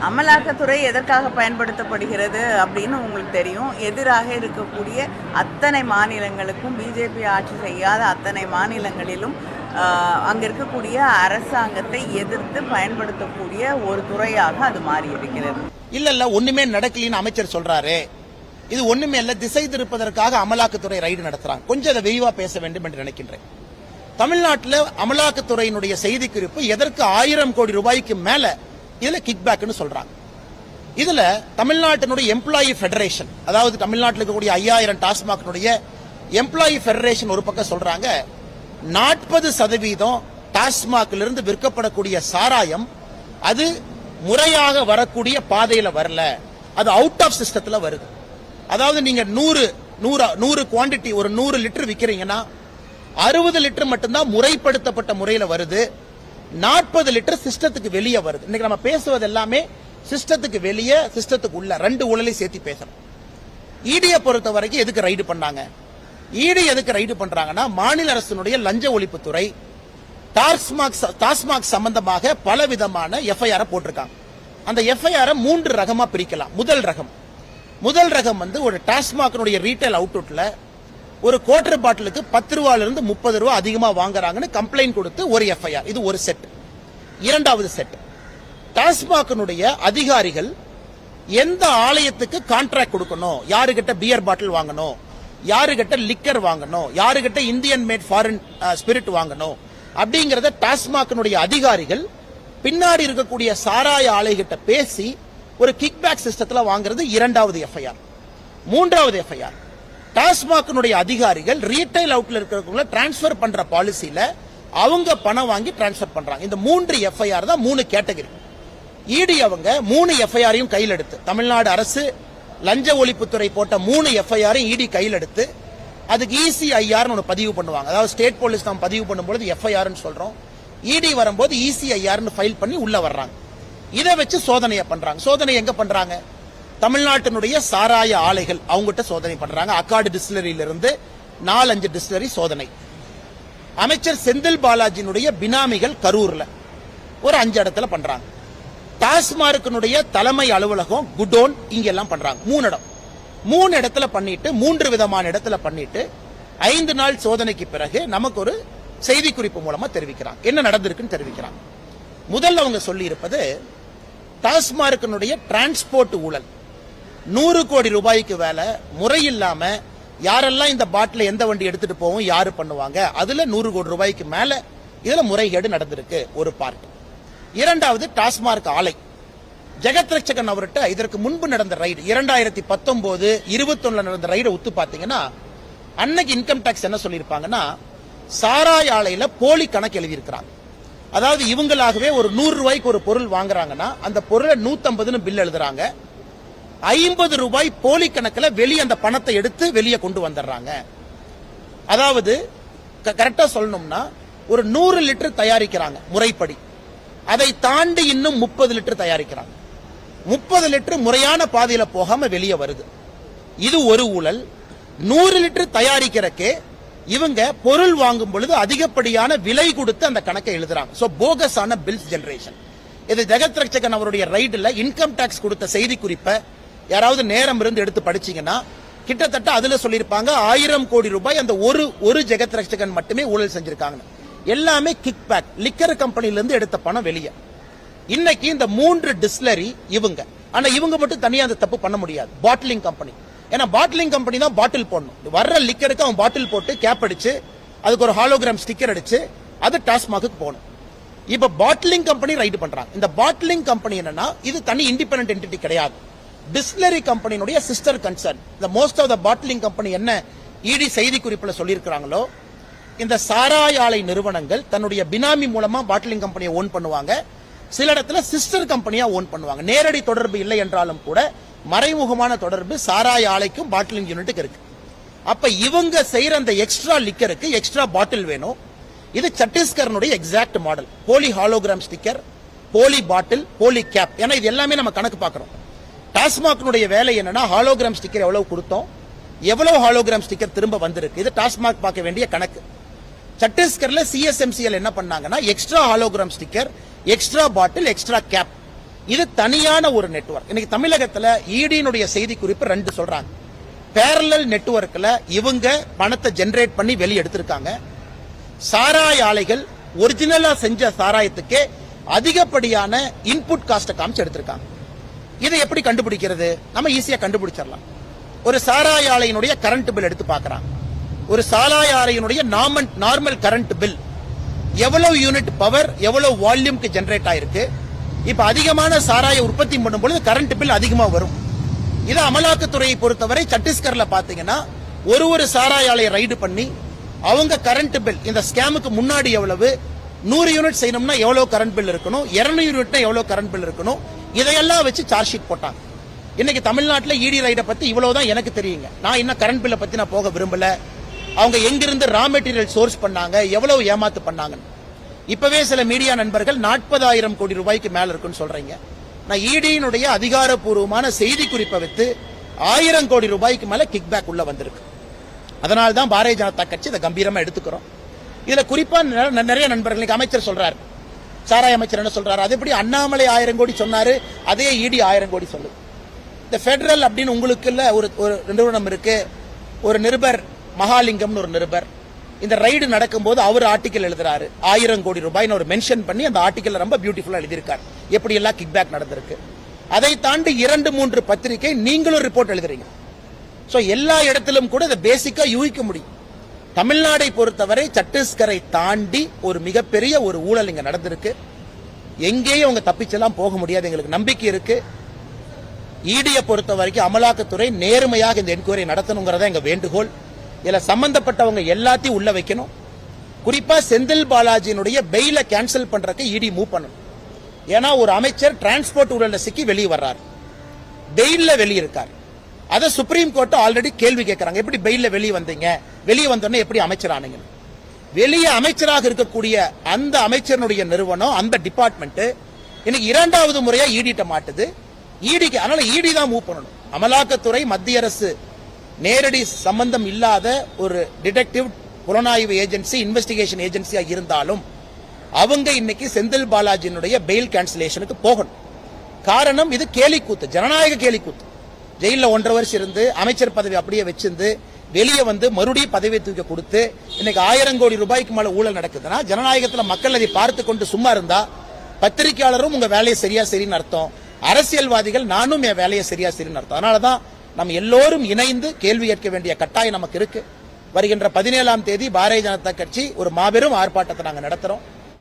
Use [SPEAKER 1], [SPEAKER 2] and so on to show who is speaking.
[SPEAKER 1] அமலாக்கத்துறை
[SPEAKER 2] எதற்காக பயன்படுத்தப்படுகிறது அப்படின்னு உங்களுக்கு தெரியும். எதிராக இருக்கக்கூடிய அத்தனை மாநிலங்களுக்கும் பிஜேபி ஆட்சி செய்யாத அத்தனை மாநிலங்களிலும் ஆஹ், அங்க இருக்கக்கூடிய அரசாங்கத்தை எதிர்த்து பயன்படுத்தக்கூடிய ஒரு துறையாக அது மாறி இருக்கிறது
[SPEAKER 3] இல்ல இல்ல ஒண்ணுமே நடக்கலின்னு அமைச்சர் சொல்றாரு. இது ஒண்ணுமே இல்ல திசை திருப்பதற்காக அமலாக்கத்துறை ரைடு நடத்துறாங்க. கொஞ்சம் அதை விரிவா பேச வேண்டும் என்று நினைக்கின்றேன். தமிழ்நாட்டில் அமலாக்கத்துறையினுடைய செய்திக்குறிப்பு எதற்கு ஆயிரம் கோடி ரூபாய்க்கு மேல? இதுல கிக் பேக்னு சொல்றாங்க. இதுல தமிழ்நாட்டினுடைய எம்ப்ளாயி ஃபெடரேஷன் அதாவது தமிழ்நாட்டில் இருக்கக்கூடிய ஐயாயிரம் டாஸ்மாக்னுடைய எம்ப்ளாயி ஃபெடரேஷன் ஒரு பக்கம் சொல்றாங்க நாற்பது சதவீதம் டாஸ்மாக்ல இருந்து விற்கப்படக்கூடிய சாராயம் அது முறையாக வரக்கூடிய பாதையில வரல. அது அவுட் ஆஃப் சிஸ்டத்துல வருது. அதாவது நீங்க நூறு நூறு நூறு குவாண்டிட்டி ஒரு நூறு லிட்டர் விற்கிறீங்கன்னா அறுபது லிட்டர் மட்டும்தான் முறைப்படுத்தப்பட்ட முறையில் வருது. நாற்பது லிட்டர் சிஸ்டத்துக்கு வெளியே வருது. இன்னைக்கு நம்ம பேசுவது எல்லாமே சிஸ்டத்துக்கு வெளியே சிஸ்டத்துக்கு உள்ள ரெண்டு ஊழலையும் சேர்த்து பேசணும். இடியை பொறுத்த வரைக்கும் எதுக்கு ரைடு பண்ணாங்க? இடி எதுக்கு ரைடு பண்றாங்கன்னா மாநில அரசினுடைய லஞ்ச ஒழிப்புத்துறை டாஸ்மாக் டாஸ்மாக் சம்பந்தமாக பல விதமான எஃப்ஐஆர் போட்டிருக்காங்க. அந்த எஃப்ஐஆர் மூன்று ரகமா பிரிக்கலாம். முதல் ரகம். முதல் ரகம் வந்து ஒரு டாஸ்மாக்னுடைய ரீட்டைல் அவுட்லெட்ல ஒரு குவார்டர் பாட்டிலுக்கு பத்து ரூபாயிலிருந்து முப்பது ரூபா அதிகமாக வாங்குறாங்கன்னு கம்ப்ளைண்ட் கொடுத்து ஒரு எஃப்ஐஆர் இது ஒரு செட் இரண்டாவது செட் டாஸ்மாகனுடைய அதிகாரிகள் எந்த ஆலயத்துக்கு கான்ட்ராக்ட் கொடுக்கணும்? யாருகிட்ட பியர் பாட்டில் வாங்கணும்? யாருகிட்ட லிக்கர் வாங்கணும்? யாருகிட்ட இந்தியன் மேட் ஃபாரின் ஸ்பிரிட் வாங்கணும்? அப்படிங்கறத டாஸ்மாகனுடைய அதிகாரிகள் பின்னாடி இருக்கக்கூடிய சாராய ஆலைகிட்ட பேசி ஒரு கிக் பேக் சிஸ்டத்துல வாங்குறது இரண்டாவது எஃப்ஐஆர் மூன்றாவது எஃப்ஐஆர் டாஸ்மாக்னுடைய அதிகாரிகள் ரீட்டைல் அவுட்ல இருக்கிறவங்கள டிரான்ஸ்ஃபர் பண்ற பாலிசியில அவங்க பணம் வாங்கி டிரான்ஸ்ஃபர் பண்றாங்க. இந்த மூன்று எஃப்ஐஆர் தான் மூணு கேட்டகரி இடி அவங்க மூணு எஃப்ஐஆரையும் கையில் எடுத்து தமிழ்நாடு அரசு லஞ்ச ஒழிப்புத்துறை போட்ட மூணு எஃப்ஐஆரையும் இடி கையில் எடுத்து அதுக்கு இசிஐஆர்னு இசிஐஆர் ஒன்று பதிவு பண்ணுவாங்க. அதாவது ஸ்டேட் போலீஸ் நம்ம பதிவு பண்ணும்போது எஃப்ஐஆர்னு சொல்றோம். இடி வரும்போது இசிஐஆர்னு ஃபைல் பண்ணி உள்ள வர்றாங்க. இதை வச்சு சோதனையை பண்றாங்க. சோதனை எங்க பண்றாங்க? தமிழ்நாட்டினுடைய சாராய ஆலைகள் அவங்ககிட்ட சோதனை பண்றாங்க. அக்காடு டிஸ்டிலரியில இருந்து நாலஞ்சு டிஸ்டிலரி சோதனை. அமைச்சர் செந்தில் பாலாஜியினுடைய பினாமிகள் கரூர்ல ஒரு அஞ்சு இடத்துல பண்றாங்க. டாஸ்மார்க்கினுடைய தலைமை அலுவலகம் குடோன் இங்க எல்லாம் பண்றாங்க. மூணு இடம். மூணு இடத்துல பண்ணிட்டு மூன்று விதமான இடத்துல பண்ணிட்டு ஐந்து நாள் சோதனைக்கு பிறகு நமக்கு ஒரு செய்தி குறிப்பு மூலமா தெரிவிக்கிறாங்க. என்ன நடந்திருக்குன்னு தெரிவிக்கிறாங்க. முதல்ல அவங்க சொல்லி இருப்பது டாஸ்மார்க்கினுடைய டிரான்ஸ்போர்ட் ஊழல். நூறு கோடி ரூபாய்க்கு வேலை முறை இல்லாம யாரெல்லாம் இந்த பாட்டில எந்த வண்டி எடுத்துட்டு போவோம் யாரு பண்ணுவாங்க அதுல நூறு கோடி ரூபாய்க்கு மேல இதுல முறைகேடு நடந்திருக்கு ஒரு பார்ட் இரண்டாவது டாஸ்மார்க் ஆலை. ஜெகத் ரட்சகன் அவர்கிட்ட இதற்கு முன்பு நடந்த ரைடு இரண்டாயிரத்தி பத்தொன்பது இருபத்தொன்னுல நடந்த ரைடை ஒத்து பாத்தீங்கன்னா அன்னைக்கு இன்கம் டாக்ஸ் என்ன சொல்லியிருப்பாங்கன்னா சாராய் ஆலையில போலி கணக்கு எழுதியிருக்கிறாங்க. அதாவது இவங்களாகவே ஒரு நூறு ரூபாய்க்கு ஒரு பொருள் வாங்குறாங்கன்னா அந்த பொருளை நூத்தம்பதுன்னு பில் எழுதுறாங்க. ஐம்பது ரூபாய் போலி கணக்கில் வெளியே அந்த பணத்தை எடுத்து வெளியே கொண்டு வந்துடுறாங்க. அதாவது கரெக்டா சொல்லணும்னா ஒரு நூறு லிட்டர் தயாரிக்கிறாங்க முறைப்படி. அதை தாண்டி இன்னும் முப்பது லிட்டர் தயாரிக்கிறாங்க. முப்பது லிட்டர் முறையான பாதையில போகாம வெளியே வருது. இது ஒரு ஊழல். நூறு லிட்டர் தயாரிக்கிறக்கே இவங்க பொருள் வாங்கும் பொழுது அதிகப்படியான விலை கொடுத்து அந்த கணக்கை எழுதுறாங்க. சோ போகஸான பில்ஸ் ஜெனரேஷன் இது ஜெகத் ரட்சகன் அவருடைய ரைடில் இன்கம் டாக்ஸ் கொடுத்த செய்தி குறிப்பை யாராவது நேரம் இருந்து எடுத்து படிச்சீங்கன்னா கிட்டத்தட்ட அதுல சொல்லியிருப்பாங்க ஆயிரம் கோடி ரூபாய் அந்த ஒரு ஒரு ஜெகத் ரட்சகன் மட்டுமே ஊழல் செஞ்சிருக்காங்க எல்லாமே கிக் பேக் லிக்கர் கம்பெனில இருந்து எடுத்த பணம் வெளியே. இன்னைக்கு இந்த மூன்று டிஸ்லரி இவங்க. ஆனா இவங்க மட்டும் தனியா அந்த தப்பு பண்ண முடியாது. பாட்டிலிங் கம்பெனி ஏன்னா பாட்டிலிங் கம்பெனி தான் பாட்டில் போடணும். வர்ற லிக்கருக்கு அவன் பாட்டில் போட்டு கேப் அடிச்சு அதுக்கு ஒரு ஹாலோகிராம் ஸ்டிக்கர் அடிச்சு அது டாஸ்மாக்கு போகணும். இப்ப பாட்டிலிங் கம்பெனி ரைடு பண்றாங்க. இந்த பாட்டிலிங் கம்பெனி என்னன்னா இது தனி இண்டிபெண்ட் என்டிட்டி கிடையாது. டிஸ்லரி கம்பெனியினுடைய சிஸ்டர் கன்சர்ன் இந்த most of the bottling company என்ன? இடி செய்தி குறிப்பில் சொல்லியிருக்கிறாங்களோ இந்த சாராய ஆலை நிறுவனங்கள் தன்னுடைய பினாமி மூலமா பாட்டிலிங் கம்பெனியை ஓன் பண்ணுவாங்க. சில இடத்துல சிஸ்டர் கம்பெனியா ஓன் பண்ணுவாங்க. நேரடி தொடர்பு இல்லை என்றாலும் கூட மறைமுகமான தொடர்பு சாராய ஆலைக்கும் பாட்டிலிங் யூனிட்டுக்கு இருக்கு. அப்ப இவங்க செய்யற அந்த எக்ஸ்ட்ரா லிக்கருக்கு எக்ஸ்ட்ரா பாட்டில் வேணும். இது சத்தீஸ்கரனுடைய எக்ஸாக்ட் மாடல் போலி ஹாலோகிராம் ஸ்டிக்கர் போலி பாட்டில் போலி கேப் ஏன்னா இது எல்லாமே நம்ம கணக்கு பார்க்கறோம். டாஸ்மாக்னுடைய வேலை என்னன்னா ஹாலோகிராம் ஸ்டிக்கர் எவ்வளவு கொடுத்தோம் எவ்வளவு ஹாலோகிராம் ஸ்டிக்கர் திரும்ப வந்திருக்கு. இது டாஸ்மாக் பார்க்க வேண்டிய கணக்கு. சத்தீஸ்கர்ல சிஎஸ்எம்சிஎல் என்ன பண்ணாங்கன்னா extra hologram sticker extra bottle extra cap இது தனியான ஒரு நெட்வொர்க் இன்னைக்கு தமிழகத்துல ஈடியினுடைய செய்தி குறிப்பு ரெண்டு சொல்றாங்க. பேரலல் நெட்ஒர்க்ல இவங்க பணத்தை ஜெனரேட் பண்ணி வெளியே எடுத்திருக்காங்க. சாராய ஆலைகள் ஒரிஜினலா செஞ்ச சாராயத்துக்கே அதிகப்படியான இன்புட் காஸ்ட காமிச்சு எடுத்திருக்காங்க. இதை எப்படி கண்டுபிடிக்கிறது? நம்ம ஈஸியா கண்டுபிடிச்சிடலாம். ஒரு சாராய ஆலையினுடைய கரண்ட் பில் எடுத்து பார்க்கறான். ஒரு சாராய ஆலையினுடைய நார்மல் நார்மல் கரண்ட் பில் எவ்வளவு யூனிட் பவர் எவ்வளவு வால்யூம்க்கு ஜெனரேட் ஆயிருக்கு? இப்ப அதிகமான சாராய உற்பத்தி பண்ணும்பொழுது கரண்ட் பில் அதிகமா வரும். இது அமலாக்கத்துறையை பொறுத்தவரை சத்தீஸ்கர்ல பாத்தீங்கன்னா ஒரு ஒரு சாராய ஆலையை ரைடு பண்ணி அவங்க கரண்ட் பில் இந்த ஸ்கேமுக்கு முன்னாடி எவ்வளவு? நூறு யூனிட் செய்யணும்னா எவ்வளவு கரண்ட் பில் இருக்கணும்? 200 யூனிட்னா எவ்வளவு கரண்ட் பில் இருக்கணும்? இதையெல்லாம் வச்சு சார்ஜ் ஷீட் போட்டாங்க. இன்னைக்கு தமிழ்நாட்டில் இடி ரைட பத்தி இவ்வளவுதான் எனக்கு தெரியுங்க. நான் இன்னும் கரண்ட் பில்லை பத்தி நான் போக விரும்பல. அவங்க எங்கிருந்து ரா மெட்டீரியல் சோர்ஸ் பண்ணாங்க எவ்வளவு ஏமாத்து பண்ணாங்கன்னு. இப்பவே சில மீடியா நண்பர்கள் நாற்பதாயிரம் கோடி ரூபாய்க்கு மேல இருக்குன்னு சொல்றீங்க. நான் இடியினுடைய அதிகாரப்பூர்வமான செய்தி குறிப்பை வைத்து ஆயிரம் கோடி ரூபாய்க்கு மேல கிக் பேக் உள்ள வந்திருக்கு. அதனால தான் பாரதிய ஜனதா கட்சி இதை கம்பீரமா எடுத்துக்கிறோம். இதுல குறிப்பா நிறைய நண்பர்களுக்கு அமைச்சர் சொல்றாரு. சாராய அமைச்சர் என்ன சொல்றாரு? அது எப்படி அண்ணாமலை ஆயிரம் கோடி சொன்னாரு? அதே இடி ஆயிரம் கோடி சொல்லு. இந்த ஃபெடரல் அப்படின்னு உங்களுக்குள்ள ஒரு ஒரு நிறுவனம் இருக்கு. ஒரு நிருபர் மகாலிங்கம்னு ஒரு நிருபர். இந்த ரைடு நடக்கும்போது அவர் ஆர்டிக்கல் எழுதுறாரு. ஆயிரம் கோடி ரூபாய்னு ஒரு மென்ஷன் பண்ணி அந்த ஆர்டிக்கல் ரொம்ப பியூட்டிஃபுல்லா எழுதியிருக்காரு. எப்படி எல்லாம் கிக் பேக் நடந்திருக்கு. அதை தாண்டி இரண்டு மூன்று பத்திரிகை நீங்களும் ரிப்போர்ட் எழுதுறீங்க. சோ எல்லா இடத்திலும் கூட இதை பேசிக்கா யூகிக்க முடியும். தமிழ்நாடை பொறுத்தவரை சத்தீஸ்கரை தாண்டி ஒரு மிகப்பெரிய ஒரு ஊழல் இங்க நடந்திருக்கு. எங்கேயும் அவங்க தப்பிச்செல்லாம் போக முடியாது. எங்களுக்கு நம்பிக்கை இருக்கு. ஈடியை பொறுத்த வரைக்கும் அமலாக்கத்துறை நேர்மையாக இந்த என்கொயரி நடத்தணுங்கிறத எங்க வேண்டுகோள். இதுல சம்பந்தப்பட்டவங்க எல்லாத்தையும் உள்ள வைக்கணும். குறிப்பா செந்தில் பாலாஜியினுடைய பெயில கேன்சல் பண்றதுக்கு இடி மூவ் பண்ணணும். ஏன்னா ஒரு அமைச்சர் டிரான்ஸ்போர்ட் ஊழல்ல சிக்கி வெளியே வர்றார். பெயில்ல வெளியே இருக்கார் அதை சுப்ரீம் கோர்ட்டு ஆல்ரெடி கேள்வி கேட்கறாங்க எப்படி பெயில வெளியே வந்தீங்க? வெளியே வந்தோடனே எப்படி அமைச்சரானீங்க? வெளியே அமைச்சராக இருக்கக்கூடிய அந்த அமைச்சருடைய நிறுவனம் அந்த டிபார்ட்மெண்ட் இன்னைக்கு இரண்டாவது முறையா ஈடிட்ட மாட்டுது. ஈடிக்கு அதனால ஈடி தான் மூவ் பண்ணணும். அமலாக்கத்துறை மத்திய அரசு நேரடி சம்பந்தம் இல்லாத ஒரு டிடெக்டிவ் புலனாய்வு ஏஜென்சி இன்வெஸ்டிகேஷன் ஏஜென்சியா இருந்தாலும் அவங்க இன்னைக்கு செந்தில் பாலாஜியினுடைய பெயில் கேன்சலேஷனுக்கு போகணும். காரணம் இது கேலிக்கூத்து ஜனநாயக கேலிக்கூத்து. ஜெயிலில் ஒன்றரை வருஷம் இருந்து அமைச்சர் பதவி அப்படியே வச்சிருந்து வெளியே வந்து மறுபடியும் பதவி தூக்கி கொடுத்து இன்னைக்கு ஆயிரம் கோடி ரூபாய்க்கு மேல ஊழல் நடக்குதுன்னா ஜனநாயகத்தில் மக்கள் அதை பார்த்து கொண்டு சும்மா இருந்தா பத்திரிகையாளரும் உங்க வேலையை சரியா சரின்னு அர்த்தம். அரசியல்வாதிகள் நானும் என் வேலையை சரியா சரின்னு அர்த்தம். அதனாலதான் நம்ம எல்லோரும் இணைந்து கேள்வி கேட்க வேண்டிய கட்டாயம் நமக்கு இருக்கு. வருகின்ற பதினேழாம் தேதி பாரதிய ஜனதா கட்சி ஒரு மாபெரும் ஆர்ப்பாட்டத்தை நாங்கள் நடத்துறோம்.